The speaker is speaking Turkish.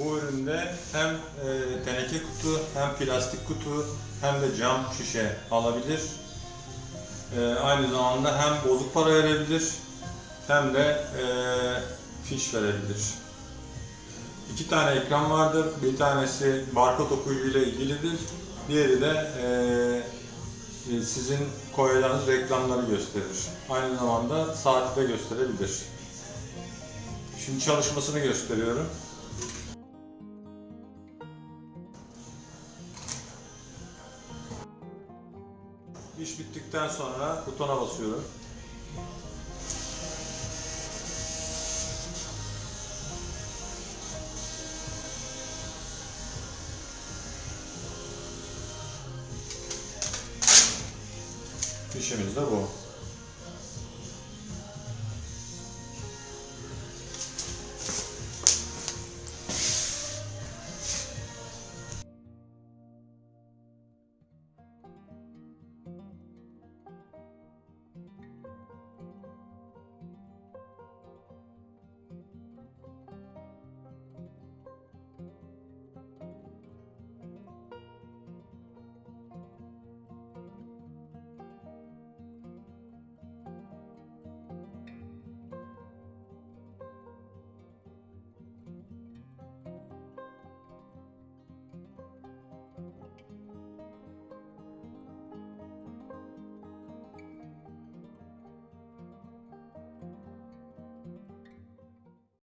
Bu üründe hem e, teneke kutu, hem plastik kutu, hem de cam şişe alabilir. E, aynı zamanda hem bozuk para verebilir, hem de e, fiş verebilir. İki tane ekran vardır. Bir tanesi barkod okuyucuyla ilgilidir. Diğeri de e, e, sizin koyacağınız reklamları gösterir. Aynı zamanda saati de gösterebilir. Şimdi çalışmasını gösteriyorum. İş bittikten sonra butona basıyorum. Fişimiz de bu.